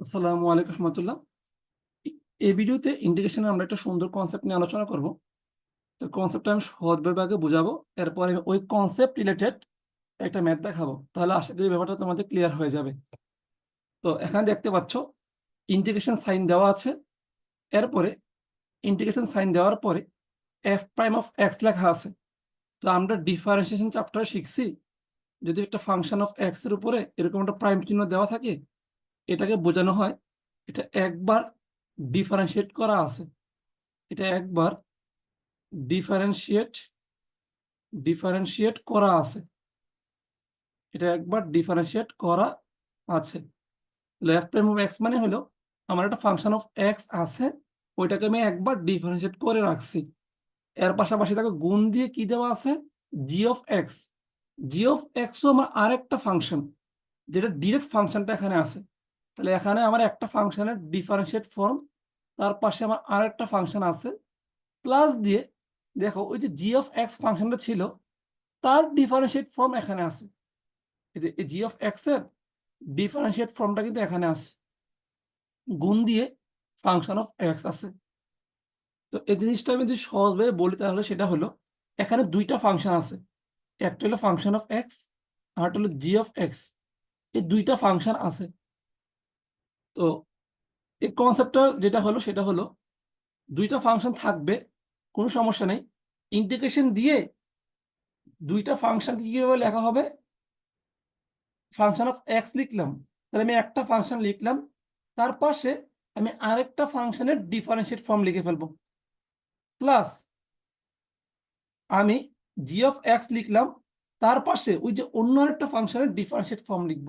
আসসালামু আলাইকুম রহমতুল্লাহ। এই ভিডিওতে ইন্টিগ্রেশনে আমরা একটা সুন্দর কনসেপ্ট নিয়ে আলোচনা করব। তো কনসেপ্টটা আমি সহজভাবে আগে বুঝাবো, এরপর আমি ওই কনসেপ্ট রিলেটেড একটা ম্যাথ দেখাবো। তাহলে আশা করি ব্যাপারটা তোমাদের ক্লিয়ার হয়ে যাবে। তো এখানে দেখতে পাচ্ছ ইন্টিগ্রেশন সাইন দেওয়া আছে। এরপরে ইন্টিগ্রেশন সাইন দেওয়ার পরে এফ প্রাইম অফ এক্স লেখা আছে। তো আমরা ডিফারেন্সিয়েশন চ্যাপ্টারে শিখছি। যদি একটা ফাংশন অফ এক্সের উপরে এরকম একটা প্রাইম চিহ্ন দেওয়া থাকে এটাকে বোঝানো হয়, এটা একবার ডিফারেন্সিয়েট করা আছে। এটা একবার ডিফারেন্সিয়েট ডিফারেন্সিয়েট করা আছে। এটা একবার ডিফারেন্সিয়েট করা আছে। লেফট প্রাইম অফ এক্স মানে হলো আমার একটা ফাংশন অফ এক্স আছে, ওইটাকে আমি একবার ডিফারেন্সিয়েট করে রাখছি। এর পাশাপাশি তাকে গুণ দিয়ে কি দেওয়া আছে? G of X G of এক্সও আমার আরেকটা ফাংশন যেটা ডিরেক্ট ফাংশনটা এখানে আছে। তাহলে এখানে আমার একটা ফাংশনের ডিফারেন্সিয়েট ফর্ম, তার পাশে আমার আর একটা ফাংশন আছে। প্লাস দিয়ে দেখো, ওই যে জি অফ এক্স ফাংশনটা ছিল, তার ডিফারেন্সিয়েট ফর্ম এখানে আছে। এই যে জি অফ এক্সের ডিফারেন্সিয়েট ফর্মটা কিন্তু এখানে আছে। গুণ দিয়ে ফাংশন অফ এক্স আছে। তো এই জিনিসটা আমি যদি সহজভাবে বলি তাহলে সেটা হলো, এখানে দুইটা ফাংশন আছে। একটা হলো ফাংশন অফ এক্স আর একটা হলো জি অফ এক্স এই দুইটা ফাংশন আছে। তো এই কনসেপ্টটা যেটা হলো, সেটা হলো দুইটা ফাংশন থাকবে, কোনো সমস্যা নেই। ইন্টিগ্রেশন দিয়ে দুইটা ফাংশনকে কীভাবে লেখা হবে? ফাংশন অফ এক্স লিখলাম, তাহলে আমি একটা ফাংশন লিখলাম, তার পাশে আমি আরেকটা ফাংশনের ডিফারেন্সিয়েট ফর্ম লিখে ফেলব। প্লাস আমি জি অফ এক্স লিখলাম, তার পাশে ওই যে অন্য আরেকটা ফাংশনের ডিফারেন্সিয়েট ফর্ম লিখব।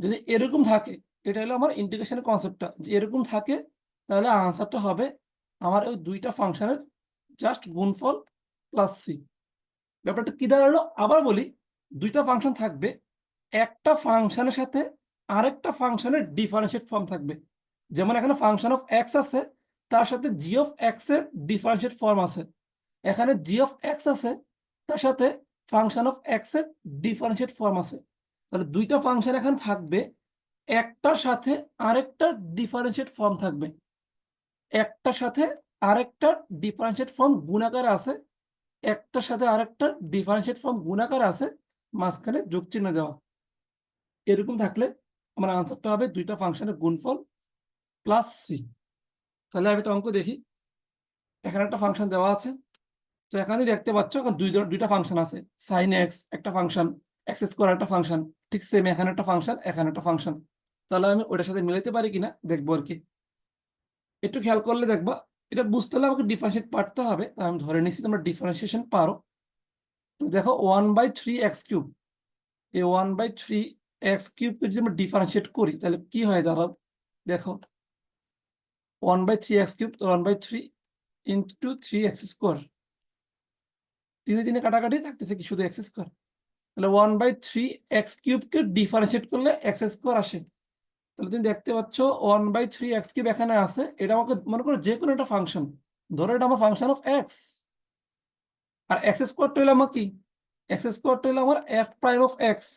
যদি এরকম থাকে, এটা হলো আমার ইন্টিগ্রেশনের কনসেপ্টটা যে এরকম থাকে, তাহলে আনসারটা হবে আমার ওই দুইটা ফাংশনের জাস্ট গুণফল প্লাস সি ব্যাপারটা কি দাঁড়াল? আবার বলি, দুইটা ফাংশন থাকবে, একটা ফাংশনের সাথে আরেকটা ফাংশনের ডিফারেন্সিয়েট ফর্ম থাকবে। যেমন এখানে ফাংশন অফ এক্স আছে, তার সাথে জি অফ এক্সের ডিফারেন্সিয়েট ফর্ম আছে। এখানে জি অফ এক্স আছে, তার সাথে ফাংশন অফ এক্সের ডিফারেন্সিয়েট ফর্ম আছে। তাহলে দুইটা ফাংশন এখন থাকবে, একটার সাথে আরেকটা ডিফারেন্সিয়েট ফর্ম থাকবে। একটার সাথে আরেকটা ডিফারেন্সিয়েট ফর্ম গুণাকার আছে, একটার সাথে আরেকটা ডিফারেন্সিয়েট ফর্ম গুণাকার আছে, মাঝখানে যোগ চিহ্ন দেওয়া। এরকম থাকলে আমার আনসারটা হবে দুইটা ফাংশনের গুণফল প্লাস সি তাহলে আমি একটা অঙ্ক দেখি, এখানে একটা ফাংশন দেওয়া আছে, তো এখানে দেখতে পাচ্ছ এখন দুই দুইটা ফাংশন আছে সাইন এক্স একটা ফাংশন অ্যাক্সেস করার একটা ফাংশন ঠিক সেম এখানে একটা ফাংশন এখানে একটা ফাংশন তাহলে আমি ওটার সাথে মিলাইতে পারি কিনা, দেখব আর কি। একটু খেয়াল করলে দেখবা, এটা বুঝতে হলে আমাকে ডিফারেন্সিয়েট পারতে হবে। তা আমি ধরে নিচ্ছি তোমরা ডিফারেন্সিয়েশন পারো। তো দেখো one by three X cube এই ওয়ান বাই থ্রি এক্স কিউবকে যদি আমরা ডিফারেন্সিয়েট করি, তাহলে কি হয় দাঁড়াও? দেখো one by three X cube one by three into three X square তিনে দিনে কাটাকাটি থাকতেছে কি শুধু এক্স স্কোয়ার তাহলে ওয়ান বাই থ্রি এক্স কিউবকে ডিফারেন্সিয়েট করলে এক্স স্কোয়ার আসে। তাহলে তুমি দেখতে পাচ্ছ one by three X cube এখানে আছে। এটা আমাকে মনে করো যে কোনো একটা ফাংশন ধরো এটা আমার ফাংশন অফ এক্স আর এক্স স্কোয়ারটা হলো আমার কি? এক্স স্কোয়ারটা হলো আমার এফ প্রাইম অফ এক্স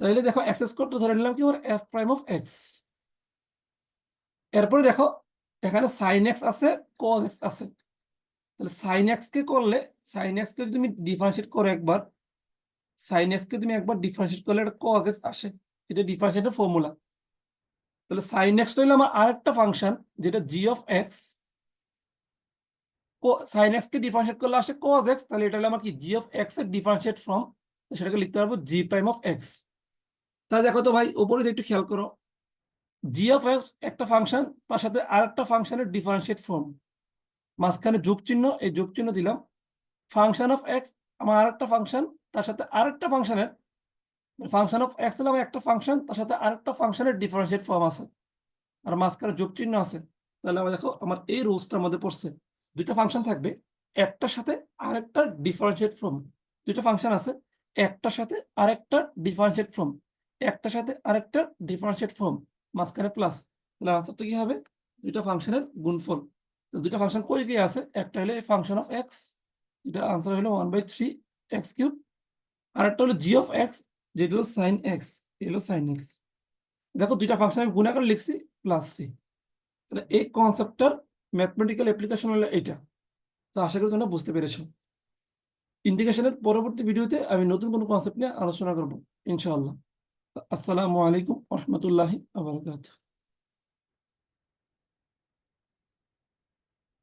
তাহলে দেখো এক্স স্কোয়ারটা ধরে নিলাম কি? আমার এফ প্রাইম অফ এক্স এরপরে দেখো এখানে সাইন এক্স আছে কজ এক্স আছে। তাহলে সাইন এক্স কে করলে সাইন এক্স কে তুমি ডিফারেন্সিয়েট করো একবার সাইন এক্স কে তুমি একবার ডিফারেন্সিয়েট করলে এটা কজ এক্স আসে। এটা ডিফারেন্সিয়েটের ফর্মুলা তাহলে সাইন এক্স হইল আমার আরেকটা ফাংশন যেটা G of X sine X K differentiate করলে আসে কজ এক্স তাহলে এটা হলো আমার কি জি অফ এক্সের ডিফারেন্সিয়েট ফর্ম সেটাকে লিখতে পারব জি প্রাইম অফ এক্স তাহলে দেখো তো ভাই, উপরে একটু খেয়াল করো। জি অফ এক্স একটা ফাংশন তার সাথে আরেকটা ফাংশনের ডিফারেন্সিয়েট ফর্ম মাঝখানে যোগ চিহ্ন এই যোগ চিহ্ন দিলাম। ফাংশন অফ এক্স আমার আরেকটা ফাংশন তার সাথে আরেকটা ফাংশনের ফাংশন অফ এক্স আমার একটা ফাংশন তার সাথে আরেকটা ফাংশনের ডিফারেন্সিয়েট ফর্ম আছে। আর মাঝখানে যোগ চিহ্ন আছে। তাহলে আমার দেখো, আমার এই রোজটার মধ্যে পড়ছে, দুইটা ফাংশন থাকবে, একটার সাথে আরেকটা ডিফারেন্সিয়েট ফর্ম দুইটা ফাংশন আছে, একটার সাথে আরেকটা ডিফারেন্সিয়েট ফর্ম একটার সাথে আরেকটা ডিফারেন্সিয়েট ফর্ম মাঝখানে প্লাস তাহলে আনসারটা কি হবে? দুইটা ফাংশনের গুণফল। দুইটা ফাংশন কই গিয়ে আছে? একটা হলো ফাংশন অফ এক্স এটা আনসার হলো one by three X cube আর একটা হলো জি অফ এক্স যেটা হলো সাইন এক্স হলো সাইন এক্স দেখো দুইটা ফাংশন আমি গুণা করে লিখছি প্লাস সি তাহলে এই কনসেপ্টটার ম্যাথমেটিক্যাল অ্যাপ্লিকেশন হলো এইটা তো আশা করি তোমরা বুঝতে পেরেছ। ইন্টিগ্রেশনের পরবর্তী ভিডিওতে আমি নতুন কোনো কনসেপ্ট নিয়ে আলোচনা করব, ইনশাআল্লাহ। আসসালামু আলাইকুম রহমতুল্লাহি আবরকাত